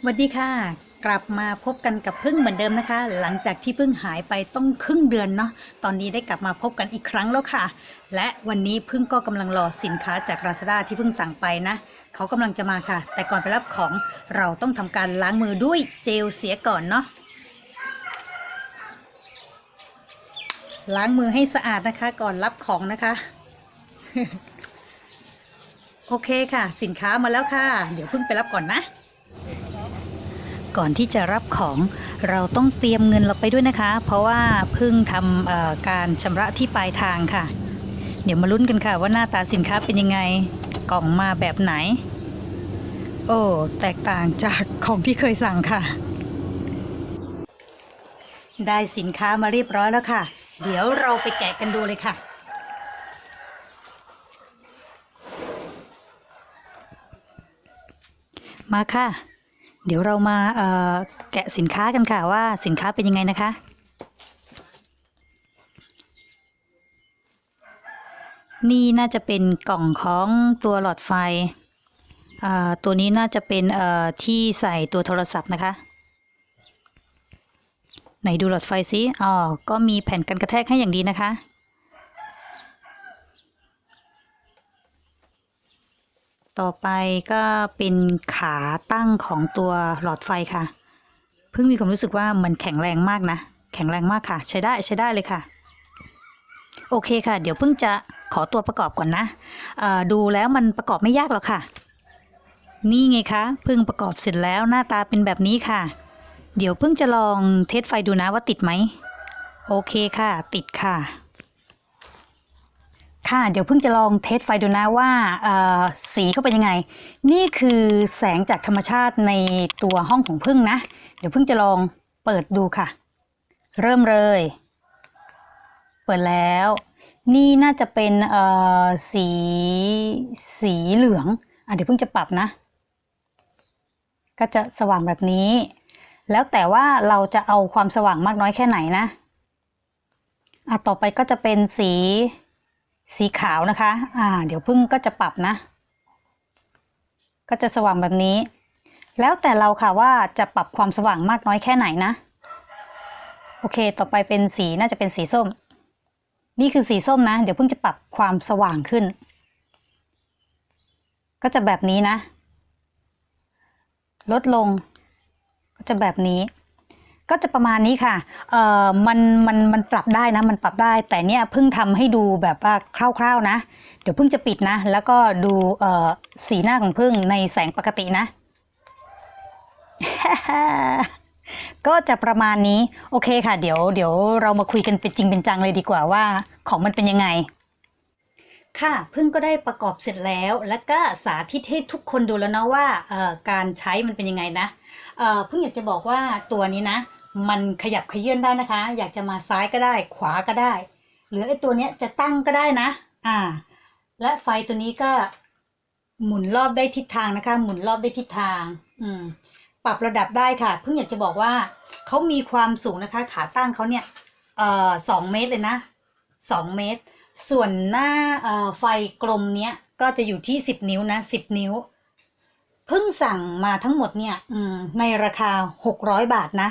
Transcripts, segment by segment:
สวัสดีค่ะ กลับมาพบกันกับพึ่งเหมือนเดิมนะคะ หลังจากที่พึ่งหายไปต้องครึ่งเดือนเนาะตอนนี้ได้กลับมาพบกันอีกครั้งแล้วค่ะ และวันนี้พึ่งก็กำลังรอสินค้าจาก Lazada ที่พึ่งสั่งไปนะ เขากำลังจะมาค่ะ แต่ก่อนไปรับของเราต้องทำการล้างมือด้วยเจลเสียก่อนเนาะล้างมือให้สะอาดนะคะ ก่อนรับของนะคะโอเคค่ะ สินค้ามาแล้วค่ะ เดี๋ยวพึ่งไปรับก่อนนะ ก่อนที่จะรับของเราต้องเตรียมเงินเราไปด้วยนะคะ เพราะว่าเพิ่งทำการชำระที่ปลายทางค่ะ เดี๋ยวมาลุ้นกันค่ะว่าหน้าตาสินค้าเป็นยังไงกล่องมาแบบไหน โอ้แตกต่างจากของที่เคยสั่งค่ะ ได้สินค้ามาเรียบร้อยแล้วค่ะ เดี๋ยวเราไปแกะกันดูเลยค่ะมาค่ะ เดี๋ยวเรามาแกะสินค้ากันค่ะว่าสินค้าเป็นยังไงนะคะ นี่น่าจะเป็นกล่องของตัวหลอดไฟ ตัวนี้น่าจะเป็นที่ใส่ตัวโทรศัพท์นะคะ ไหนดูหลอดไฟซิอ๋อก็มีแผ่นกันกระแทกให้อย่างดีนะคะ ต่อไปก็เป็นขาตั้งของตัวหลอดไฟค่ะ เพิ่งมีความรู้สึกว่ามันแข็งแรงมากนะ แข็งแรงมากค่ะ ใช้ได้ใช้ได้เลยค่ะ โอเคค่ะ เดี๋ยวเพิ่งจะขอตัวประกอบก่อนนะดูแล้วมันประกอบไม่ยากหรอกค่ะ นี่ไงคะเพิ่งประกอบเสร็จแล้วหน้าตาเป็นแบบนี้ค่ะ เดี๋ยวเพิ่งจะลองเทสไฟดูนะว่าติดไหม โอเคค่ะ ติดค่ะ ค่ะ เดี๋ยวเพิ่งจะลองเทสไฟดูนะว่าสีเขาเป็นยังไง นี่คือแสงจากธรรมชาติในตัวห้องของพึ่งนะ เดี๋ยวพึ่งจะลองเปิดดูค่ะ เริ่มเลย เปิดแล้ว นี่น่าจะเป็นสีสีเหลืองอะเดี๋ยวเพิ่งจะปรับนะ ก็จะสว่างแบบนี้ แล้วแต่ว่าเราจะเอาความสว่างมากน้อยแค่ไหนนะอะต่อไปก็จะเป็นสี สีขาวนะคะ อ่า เดี๋ยวพึ่งก็จะปรับนะ ก็จะสว่างแบบนี้ แล้วแต่เราค่ะว่าจะปรับความสว่างมากน้อยแค่ไหนนะ โอเค ต่อไปเป็นสีน่าจะเป็นสีส้ม นี่คือสีส้มนะ เดี๋ยวพึ่งจะปรับความสว่างขึ้น ก็จะแบบนี้นะ ลดลง ก็จะแบบนี้ ก็จะประมาณนี้ค่ะ เอ่อ มัน มัน มันปรับได้นะ มันปรับได้ แต่เนี่ยเพิ่งทำให้ดูแบบว่าคร่าวๆนะ เดี๋ยวเพิ่งจะปิดนะ แล้วก็ดู เอ่อ สีหน้าของพึ่งในแสงปกตินะ ก็จะประมาณนี้ โอเคค่ะ เดี๋ยว เดี๋ยวเรามาคุยกันเป็นจริงเป็นจังเลยดีกว่าว่าของมันเป็นยังไง ค่ะ พึ่งก็ได้ประกอบเสร็จแล้ว แล้วก็สาธิตให้ทุกคนดูแล้วนะว่า เอ่อ การใช้มันเป็นยังไงนะเพิ่งอยากจะบอกว่าตัวนี้นะ มันขยับขยื่นได้นะคะ อยากจะมาซ้ายก็ได้ ขวาก็ได้ หรือไอ้ตัวเนี้ยจะตั้งก็ได้นะ อ่า และไฟตัวนี้ก็หมุนรอบได้ทิศทางนะคะ หมุนรอบได้ทิศทาง อืม ปรับระดับได้ค่ะ เพิ่งอยากจะบอกว่าเขามีความสูงนะคะ ขาตั้งเขาเนี่ย เอ่อสองเมตรเลยนะสองเมตร ส่วนหน้าเออไฟกลมเนี้ยก็จะอยู่ที่สิบนิ้วนะสิบนิ้ว เพิ่งสั่งมาทั้งหมดเนี่ยในราคา 600 บาทนะ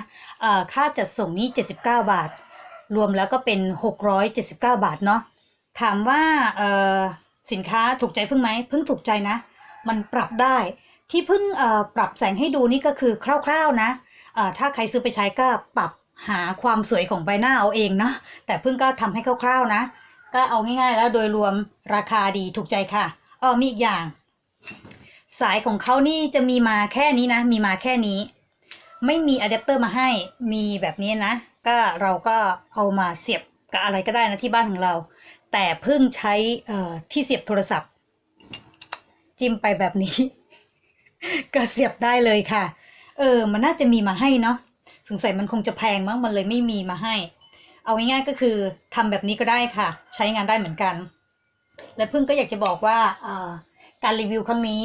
ค่าจัดส่งนี้ 79 บาท รวมแล้วก็เป็น 679 บาทเนาะถามว่าสินค้าถูกใจเพิ่งไหมเพิ่งถูกใจนะ มันปรับได้ที่เพิ่งปรับแสงให้ดูนี่ก็คือคร่าวๆนะถ้าใครซื้อไปใช้ก็ปรับหาความสวยของใบหน้าเอาเองเนาะแต่เพิ่งก็ทำให้คร่าวๆนะ ก็เอาง่ายๆแล้วโดยรวมราคาดีถูกใจค่ะเออมีอีกอย่าง สายของเขานี่จะมีมาแค่นี้นะ มีมาแค่นี้ ไม่มีอะแดปเตอร์มาให้ มีแบบนี้นะ ก็เราก็เอามาเสียบกับอะไรก็ได้นะที่บ้านของเรา แต่เพิ่งใช้เอ่อที่เสียบโทรศัพท์ จิ้มไปแบบนี้ ก็เสียบได้เลยค่ะ เออ มันน่าจะมีมาให้เนาะ สงสัยมันคงจะแพงมั้ง มันเลยไม่มีมาให้ เอาง่ายๆก็คือทำแบบนี้ก็ได้ค่ะ ใช้งานได้เหมือนกัน และเพึ่งก็อยากจะบอกว่าเอ่อการรีวิวครั้งนี้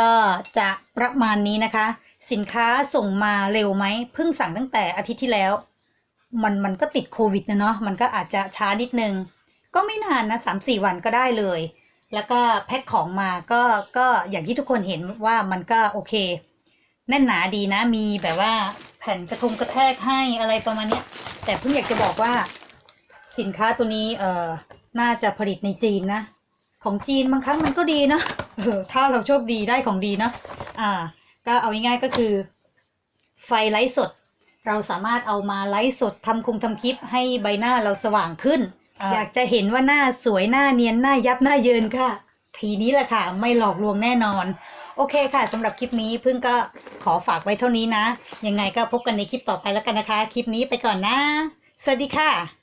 ก็จะประมาณนี้นะคะ สินค้าส่งมาเร็วไหมเพิ่งสั่งตั้งแต่อาทิตย์ที่แล้ว มันมันก็ติดโควิดนะเนาะมันก็อาจจะช้านิดนึง ก็ไม่นานนะสามสี่วันก็ได้เลย แล้วก็แพ็คของมาก็ก็อย่างที่ทุกคนเห็นว่ามันก็โอเค แน่นหนาดีนะมีแบบว่าแผ่นกระทงกระแทกให้อะไรประมาณนี้แต่เพิ่งอยากจะบอกว่าสินค้าตัวนี้เอ่อน่าจะผลิตในจีนนะ ของจีนบางครั้งมันก็ดีเนาะเออถ้าเราโชคดีได้ของดีเนาะอ่า ก็เอาง่ายๆก็คือ ไฟไลฟ์สด เราสามารถเอามาไลฟ์สดทำคงทำคลิปให้ใบหน้าเราสว่างขึ้นอยากจะเห็นว่าหน้าสวยหน้าเนียนหน้ายับหน้าเยินค่ะทีนี้แหละค่ะ ไม่หลอกลวงแน่นอน โอเคค่ะสำหรับคลิปนี้พึ่งก็ขอฝากไว้เท่านี้นะ ยังไงก็พบกันในคลิปต่อไปแล้วกันนะคะ คลิปนี้ไปก่อนนะ สวัสดีค่ะ